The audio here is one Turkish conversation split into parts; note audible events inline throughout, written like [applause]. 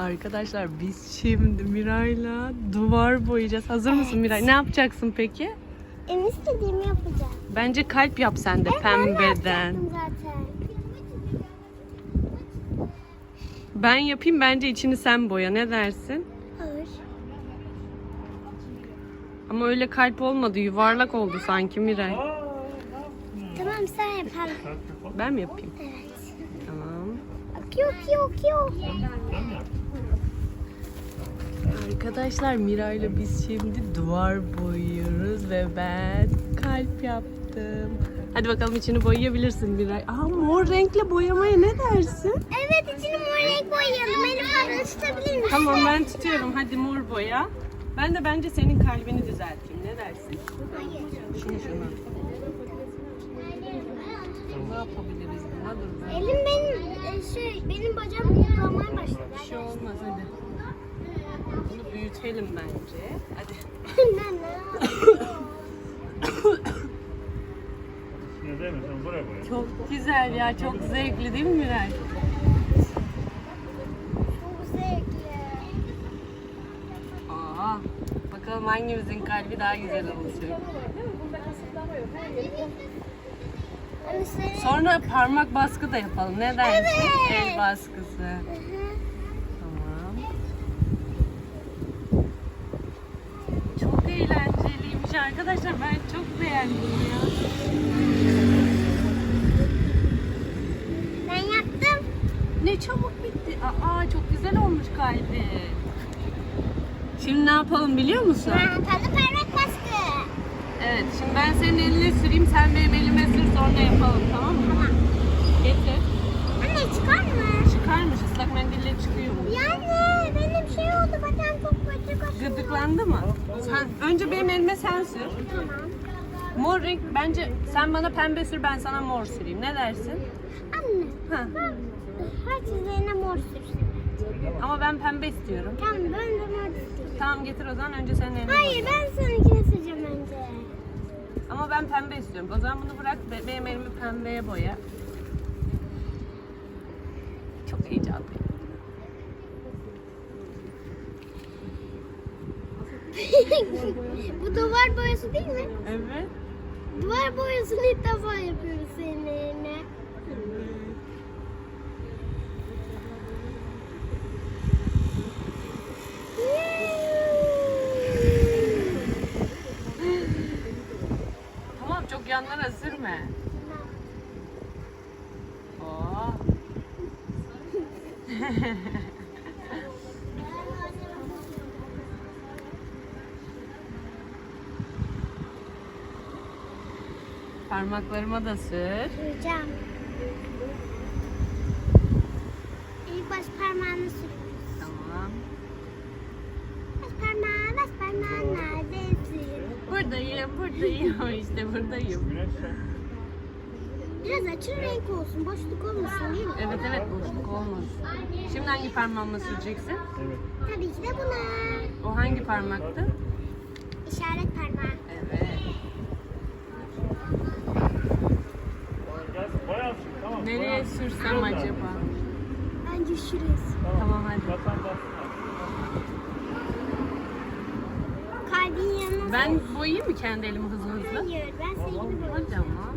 Arkadaşlar biz şimdi Miray'la duvar boyayacağız. Hazır mısın Miray? Ne yapacaksın peki? En istediğimi yapacağım. Bence kalp yap sen de Evet, pembeden. zaten. Ben yapayım bence içini sen boya. Ne dersin? Olur. Ama öyle kalp olmadı. Yuvarlak oldu sanki Miray. Tamam sen yapalım. Ben mi yapayım? Evet. Tamam. Akıyor akıyor akıyor. Arkadaşlar Miray'la biz şimdi duvar boyuyoruz ve ben kalp yaptım. Hadi bakalım içini boyayabilirsin Miray. Aa mor renkle boyamaya ne dersin? Evet içini mor renk boyayalım. Elif abla tutabilir misin? Tamam ben tutuyorum. Hadi mor boya. Ben de bence senin kalbini düzelteyim. Ne dersin? Hayır. Şunu şunu. Ne yapabiliriz buna? Dur. Elim benim e, şey benim bacağım kullanmaya başladı. Bir şey olmaz hadi. Bunu büyütelim bence. Hadi. Ne değil mi? Sen buraya koy. Çok güzel ya. Çok zevkli değil mi Miray? Çok zevkli. Aa, bakalım hangimizin kalbi daha güzel olacak. Senin... Sonra parmak baskı da yapalım. Ne dersin? Evet. El baskısı. Hı hı. Tamam. Çok arkadaşlar. Ben çok beğendim ya. Ben yaptım. Ne çabuk bitti. Aa çok güzel olmuş kalbi. Şimdi ne yapalım biliyor musun? Ben yapalım parmak baskı. Evet şimdi ben senin eline süreyim sen benim elime sür sonra yapalım tamam mı? Tamam. Getir. Anne çıkar mı? Çıkarmış ıslak mendille çıkıyor? Yani benim şey oldu bacağım çok kötü kaşındı. Gıdıklandı mı? Sen, önce benim elime sen sür. Tamam. Mor renk bence sen bana pembe sür ben sana mor süreyim. Ne dersin? Anne. Ha. Ben herkes mor sürsün. Ama ben pembe istiyorum. Tamam ben de mor istiyorum. Tamam getir o zaman önce senin eline. Hayır ben seninkini süreceğim önce. Ama ben pembe istiyorum. O zaman bunu bırak be- benim elimi pembeye boya. Çok heyecanlıyım. Bu duvar boyası değil mi? Evet. Duvar boyasını ilk defa yapıyoruz seninle. Tamam çok yanlara sürme. Oo. [laughs] Parmaklarıma da sür. Süreceğim. İlk baş parmağını sürüyoruz. Tamam. Baş parmağı, baş parmağı neredesin? Buradayım, buradayım. [laughs] işte buradayım. Biraz açın renk olsun, boşluk olmasın değil mi? Evet evet boşluk olmasın. Şimdi hangi parmağımla süreceksin? Evet. Tabii ki de buna. O hangi parmaktı? İşaret parmağı. Evet. Nereye sürsem acaba? Bence şurası. Tamam hadi. Kalbin yanına Ben boyayayım mı kendi elimi hızlı hızlı? Hayır, ben senin gibi Hadi boyayacağım. ama.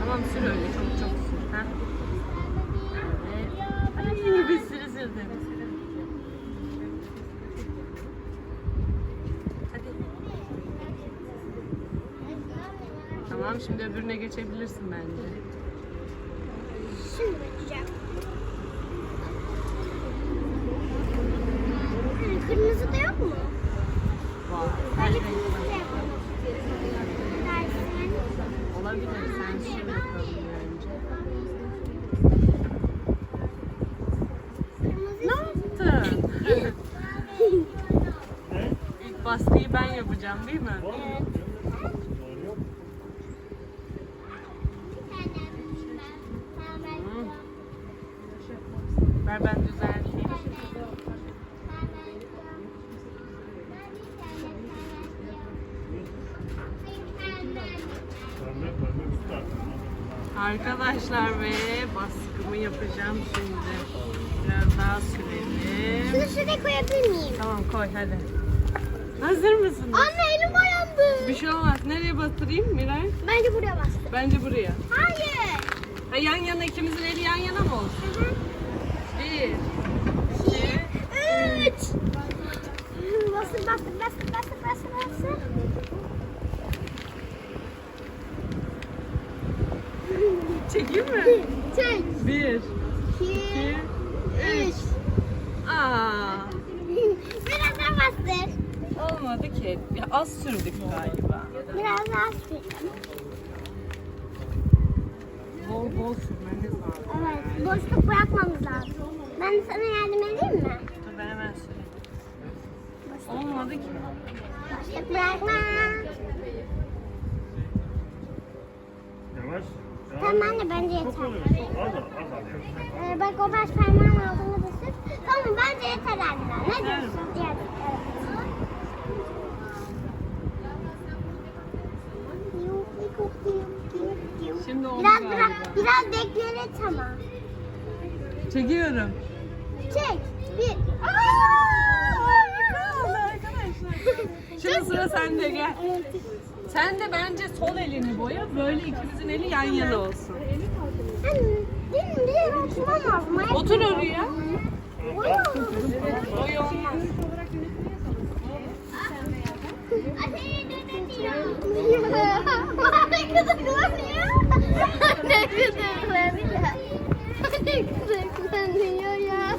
Tamam sür öyle çok çok sür. Ha? Evet. Ay, bir sürü sürdüm. Hadi. Tamam şimdi öbürüne geçebilirsin bence. Şimdi bakacağım. Ha, Kırmızı da yok mu? Var. Bence kırmızı da yapalım. Dersin. Olabilir. Sen sür bakalım önce. Kırmızı. Ne yaptın? Ne? [laughs] İlk baskıyı ben yapacağım değil mi? Evet. Doğru yok. Hı. Ver ben düzelteyim. Arkadaşlar ve baskımı yapacağım şimdi. Biraz daha sürelim. Şunu şuraya koyabilir miyim? Tamam koy hadi. Hazır mısınız? Anne elim boyandı. Bir şey olmaz. Nereye bastırayım Miray? Bence buraya bastı. Bence buraya. Hayır. Ha, yan yana ikimizin eli yan yana mı olsun? Bir. İki, üç. Bastır, bastır, bastır, bastır, bastır, bastır. Çekeyim mi? Çek. Bir. İki, iki, üç. Aa, Biraz daha bastır. Olmadı ki. Ya az sürdük galiba. Biraz daha sür. Bol bol sürmeniz lazım. Evet, boşluk bırakmamız lazım. Ben sana yardım edeyim mi? Dur ben hemen süreyim. Olmadı ki. Boşluk bırakma. Yavaş. Tamam anne bence yeter. az az az az. Ee, bak o baş parmağın altına da sür. Tamam bence yeter anne. Ne diyorsun? Evet. Bekleyene tamam. Çekiyorum. Çek. Bir. Oldu arkadaşlar. Şimdi sıra sende gel. Sen de bence sol elini boya. Böyle ikimizin eli yan yana olsun. Benim bir yere oturmam lazım. Otur oraya. Boya. Boya olmaz. [laughs] Ne gıdıklanıyor? [laughs] Ne gıdıklanıyor? Ne gıdıklanıyor ya?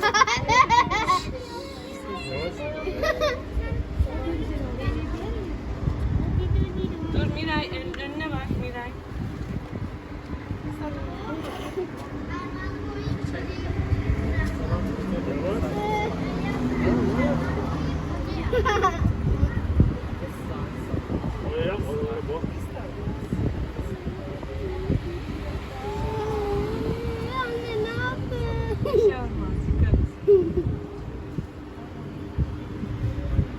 Dur Miray ön- önüne bak Miray. Oraya yap. Oraya bak. Anne ne Bir yaptın? şey olmaz. Yıkarız.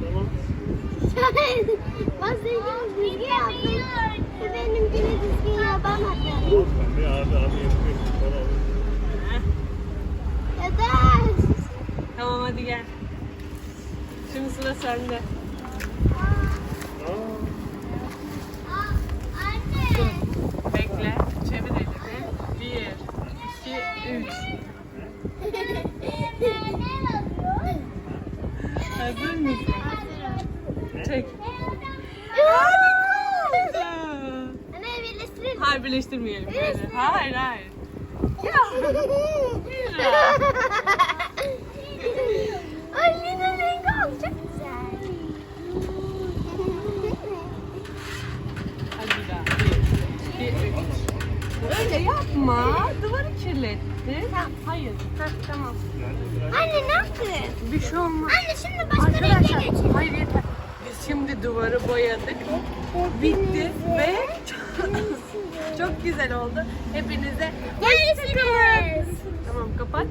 Tamam. Masajımı düzgün yaptım. Benimkini düzgün yapamadım. Tamam pembe abi abi yapıyor. Tamam. Heh. Yeter. Tamam hadi gel. Şimdi sıra sende. Bekle. Çevir elini. Bir, iki, üç. Hazır mısın? Çek. Hayır birleştirmeyelim. Böyle. Hayır hayır. Ay Öyle yapma. Duvarı kirlettin. Hayır. Heh, tamam. Anne ne yaptın? Bir şey olmaz. Anne şimdi başka renge Arkadaşlar geçelim. hayır yeter. Biz şimdi duvarı boyadık. Bitti ve çok güzel oldu. Hepinize Görüşürüz. tamam kapat.